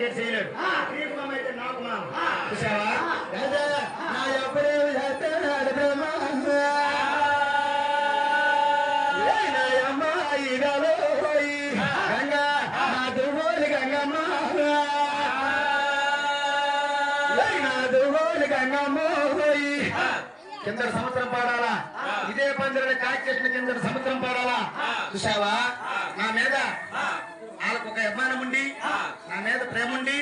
చేయలేడు చేయలేడు నీకు మామ అయితే నాకు మామ చూసావా? నా ఎప్పుడే కింద సంవత్సరం పాడాలా ఇదే పందిరిని కాకి చెట్ల కింద సంవత్సరం పాడాలా చూసావా? నా మీద అభిమానం ఉండి నా మీద ప్రేమ ఉండి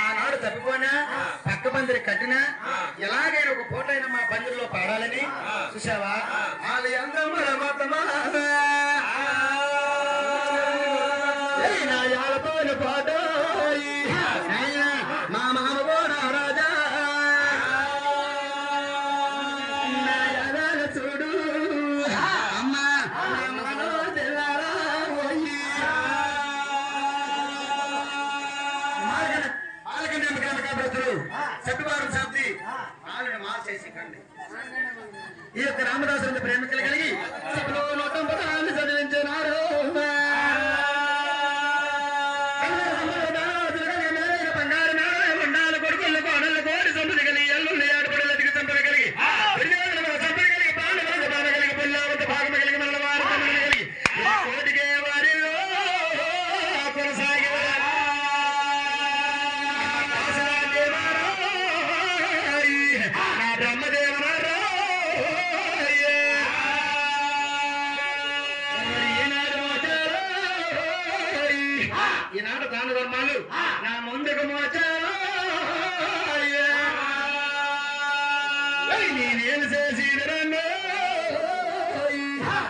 ఆనాడు తప్పిపోయినా పక్క పందిరి కట్టినా ఎలాగైనా ఒక పూట అయినా మా పందిరిలో పాడాలని. చూసావా? వాళ్ళ అందరూ మొత్తమా ఏయ్ రామదాసుని ప్రేమికలు కలిగి సభలో నూటం పదాన్ని చదివించినారు బంగారు ఈనాడు దాన ధర్మాలు నా ముందుకు మోచారు. నేనేం చేసి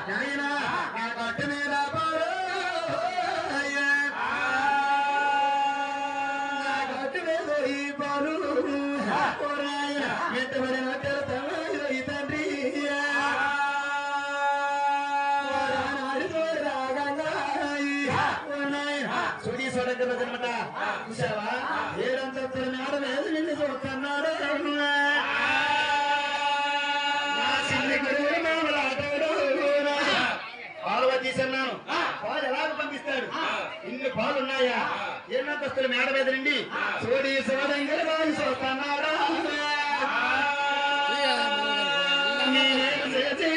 నాయనా నా చూసావా? ఏడంతస్తుల మేడ మీద నిన్ను చూస్తున్నాడు పాలు తీసన్నాను పాలు ఎలాగ పంపిస్తాడు? ఇన్ని పాలు ఉన్నాయా మేడ మీద నుండి సోడి సోదంగా చూస్తున్నాడా నేనేం చేసి